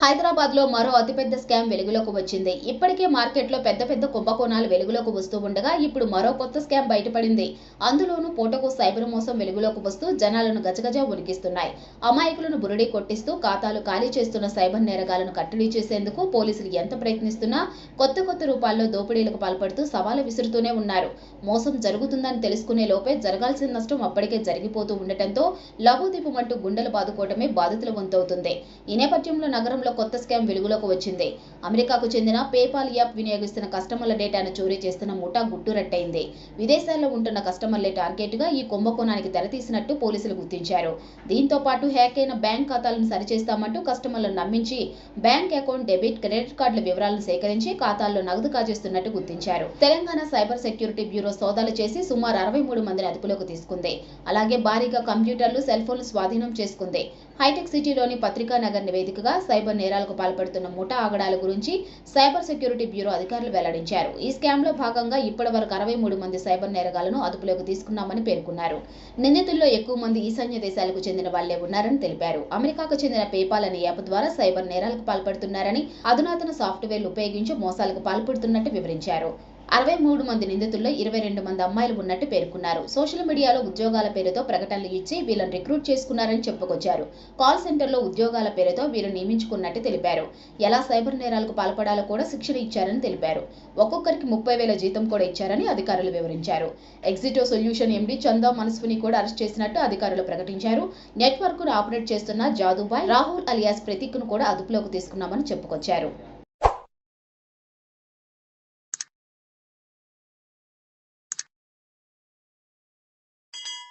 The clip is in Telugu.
హైదరాబాద్లో మరో అతిపెద్ద స్కామ్ వెలుగులోకి వచ్చింది. ఇప్పటికే మార్కెట్లో పెద్ద పెద్ద కుంభకోణాలు వెలుగులోకి వస్తూ ఉండగా ఇప్పుడు మరో కొత్త స్కామ్ బయటపడింది. అందులోనూ పూటకు సైబర్ మోసం వెలుగులోకి వస్తూ జనాలను గజగజ ఉనికిస్తున్నాయి అమాయకులను బురుడి కొట్టిస్తూ ఖాతాలు ఖాళీ చేస్తున్న సైబర్ నేరగాలను కట్టడి చేసేందుకు పోలీసులు ఎంత ప్రయత్నిస్తున్నా కొత్త కొత్త రూపాల్లో దోపిడీలకు పాల్పడుతూ సవాలు విసురుతూనే ఉన్నారు. మోసం జరుగుతుందని తెలుసుకునే లోపే జరగాల్సిన నష్టం అప్పటికే జరిగిపోతూ ఉండటంతో లబోదీపమంటూ గుండెలు బాదుకోవటమే బాధితుల వంతవుతుంది. ఈ నేపథ్యంలో నగరంలో కొత్త స్కామ్ వెలుగులోకి వచ్చింది. అమెరికాకు చెందిన పేపాల్ యాప్ వినియోగిస్తున్న కస్టమర్ల డేటాను చోరీ చేస్తున్న ముఠా గుట్టురట్టయింది విదేశాల్లో ఉంటున్న కస్టమర్లే టార్గెట్గా ఈ కుంభకోణానికి తెరతీసినట్టు పోలీసులు గుర్తించారు. దీంతో పాటు హ్యాక్ అయిన బ్యాంక్ ఖాతాలను సరిచేస్తామంటూ కస్టమర్లను నమ్మించి బ్యాంక్ అకౌంట్ డెబిట్ క్రెడిట్ కార్డుల వివరాలను సేకరించి ఖాతాల్లో నగదు కాజేస్తున్నట్టు గుర్తించారు. తెలంగాణ సైబర్ సెక్యూరిటీ బ్యూరో సోదాలు చేసి సుమారు అరవై మూడు మందిని అదుపులోకి తీసుకుంది. అలాగే భారీగా కంప్యూటర్లు సెల్ ఫోన్లు స్వాధీనం చేసుకుంది. హైటెక్ సిటీలోని పత్రికా నగర్ నివేదికగా సైబర్ నేరాలకు పాల్పడుతున్న ముఠా ఆగడాల గురించి సైబర్ సెక్యూరిటీ బ్యూరో అధికారులు వెల్లడించారు. ఈ స్కామ్లో భాగంగా ఇప్పటి వరకు అరవై మూడు మంది సైబర్ నేరగాలను అదుపులోకి తీసుకున్నామని పేర్కొన్నారు. నిందితుల్లో ఎక్కువ మంది ఈశాన్య దేశాలకు చెందిన వాళ్ళే ఉన్నారని తెలిపారు. అమెరికాకు చెందిన పేపాల్ అనే యాప్ ద్వారా సైబర్ నేరాలకు పాల్పడుతున్నారని అధునాతన సాఫ్ట్వేర్లు ఉపయోగించి మోసాలకు పాల్పడుతున్నట్టు వివరించారు. అరవై మూడు మంది నిందితుల్లో ఇరవై రెండు మంది అమ్మాయిలు ఉన్నట్టు పేర్కొన్నారు. సోషల్ మీడియాలో ఉద్యోగాల పేరుతో ప్రకటనలు ఇచ్చి వీళ్ళని రిక్రూట్ చేసుకున్నారని చెప్పుకొచ్చారు. కాల్ సెంటర్లో ఉద్యోగాల పేరుతో వీరు నియమించుకున్నట్టు తెలిపారు. ఎలా సైబర్ నేరాలకు పాల్పడాలో కూడా శిక్షణ ఇచ్చారని తెలిపారు. ఒక్కొక్కరికి ముప్పై వేల జీతం కూడా ఇచ్చారని అధికారులు వివరించారు. ఎగ్జిటో సొల్యూషన్ ఎండి చందా మనస్విని కూడా అరెస్ట్ చేసినట్టు అధికారులు ప్రకటించారు. నెట్వర్క్ను ఆపరేట్ చేస్తున్న జాదుబాయ్ రాహుల్ అలియాస్ ప్రతీక్ను కూడా అదుపులోకి తీసుకున్నామని చెప్పుకొచ్చారు.